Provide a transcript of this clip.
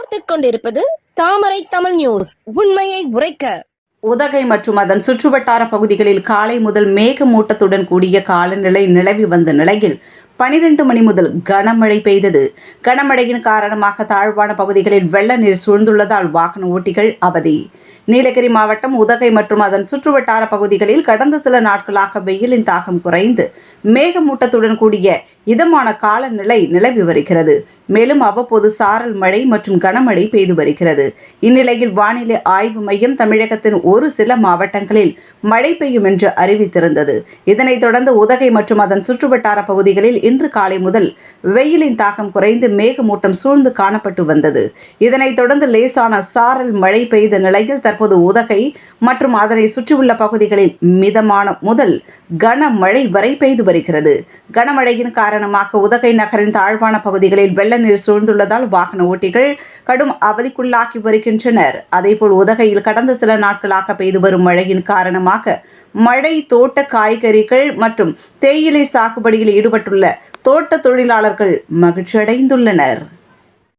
பார்த்துக் கொண்டிருப்பது தாமரை தமிழ் நியூஸ். உண்மையை உரைக்க. உதகை மற்றும் அதன் சுற்றுவட்டார பகுதிகளில் காலை முதல் மேகமூட்டத்துடன் கூடிய காலநிலை நிலவி வந்த நிலையில் பனிரெண்டு மணி முதல் கனமழை பெய்தது. கனமழையின் காரணமாக தாழ்வான பகுதிகளில் வெள்ள நீர் சூழ்ந்துள்ளதால் வாகன ஓட்டிகள் அவதி. நீலகிரி மாவட்டம் உதகை மற்றும் அதன் சுற்றுவட்டார பகுதிகளில் கடந்த சில நாட்களாக வெயிலின் தாகம் குறைந்து மேகமூட்டத்துடன் கூடிய இதமான காலநிலை நிலவி வருகிறது. மேலும் அவ்வப்போது சாரல் மழை மற்றும் கனமழை பெய்து வருகிறது. இந்நிலையில் வானிலை ஆய்வு மையம் தமிழகத்தின் ஒரு சில மாவட்டங்களில் மழை பெய்யும் என்று அறிவித்திருந்தது. இதனைத் தொடர்ந்து உதகை மற்றும் அதன் சுற்றுவட்டார பகுதிகளில் இன்று காலை முதல் வெயிலின் தாக்கம் குறைந்து மேகமூட்டம் சூழ்ந்து காணப்பட்டு வந்தது. இதனைத் தொடர்ந்து லேசான சாரல் மழை பெய்த நிலையில் தற்போது உதகை மற்றும் அதனை சுற்றியுள்ள பகுதிகளில் மிதமான முதல் கனமழை வரை பெய்து வருகிறது. கனமழையின் காரணமாக உதகை நகரின் தாழ்வான பகுதிகளில் வெள்ள நீர் சூழ்ந்துள்ளதால் வாகன ஓட்டிகள் கடும் அவதிக்குள்ளாகி வருகின்றனர். அதேபோல் உதகையில் கடந்த சில நாட்களாக பெய்து வரும் மழையின் காரணமாக மழை தோட்ட காய்கறிகள் மற்றும் தேயிலை சாகுபடியில் ஈடுபட்டுள்ள தோட்ட தொழிலாளர்கள் மகிழ்ச்சியடைந்துள்ளனர்.